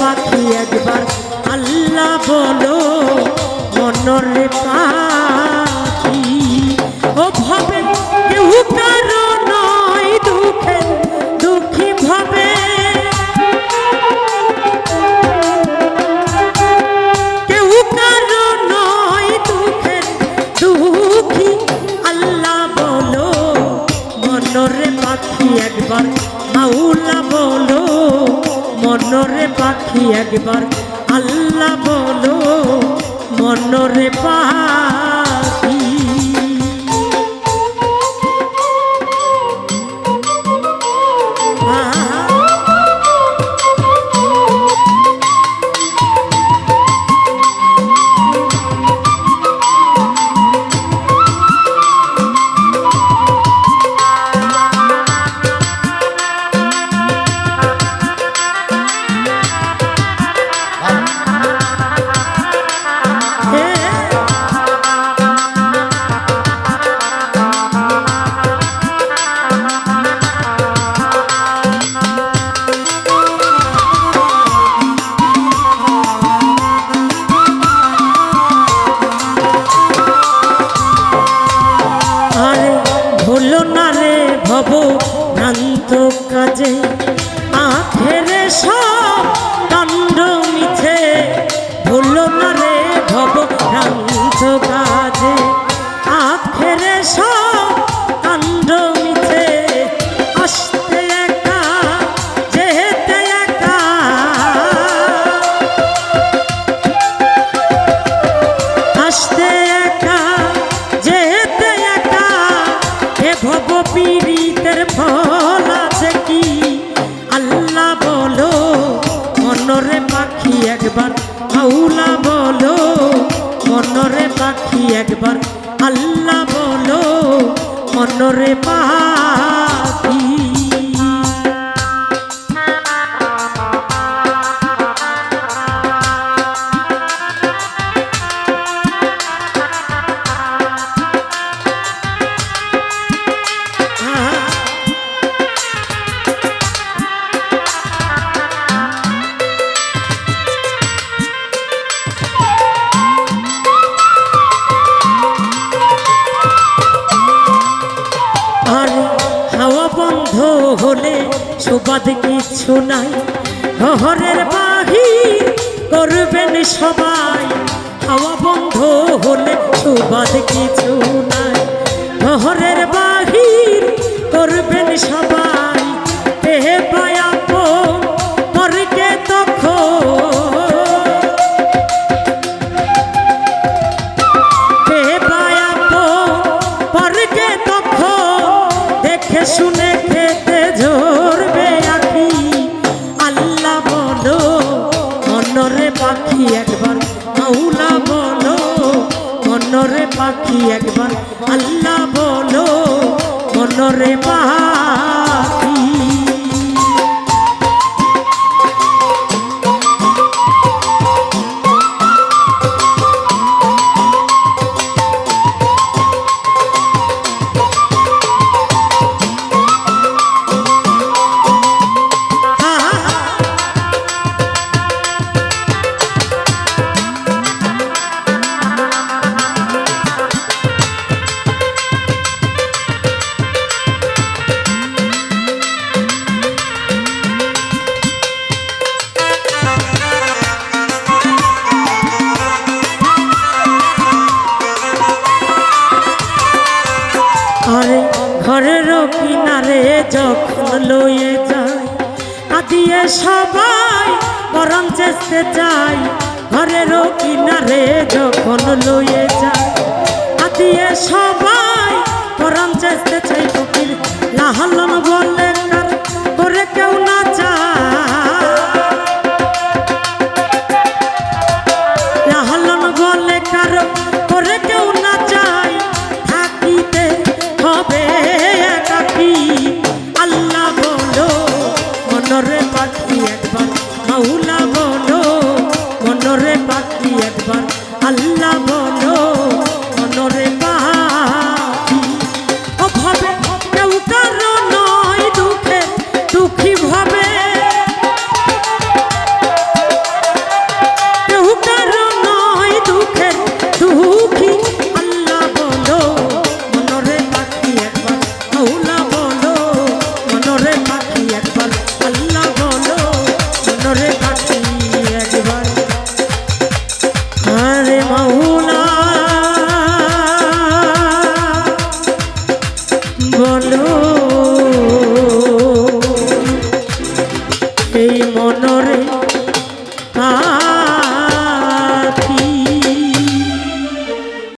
পাখি একবার। আল্লাহ বলো, মনরে পাখি। ও ভাবে, কেউ কারও নয় দুঃখে, দুঃখী ভাবে। কেউ কারও নয় দুঃখের দুঃখী। আল্লাহ বলো, মনরে পাখি একবার বলো মনরে পাখি একবার আল্লাহ বলো মনরে পাখি ভুলো না রে ভব ভ্রান্ত কাজে। আখেরে সব দণ্ড মিছে। আসতে একা যেতে একা। আসতে একা যেতে একা, এ ভব পীড়িতের ফল। পাখি একবার। আউলা বলো মনরে পাখি একবার। আল্লাহ বলো মনরে পাখি আর হাওয়া বন্ধ হলে সুবাদ কিছু নাই। ঘরের বাহির করবেন সবাই। হাওয়া বন্ধ হলে সুবাদ কিছু নাই। ঘরের বাহির করবেন সবাই। মনরে পাখি আরে ঘরের কিনারে যখন লয়ে যায় আদিয়ে সবাই বরং চেষ্টা চাই ঘরের কিনারে যখন লয়ে যায় আদিয়ে সবাই ভালো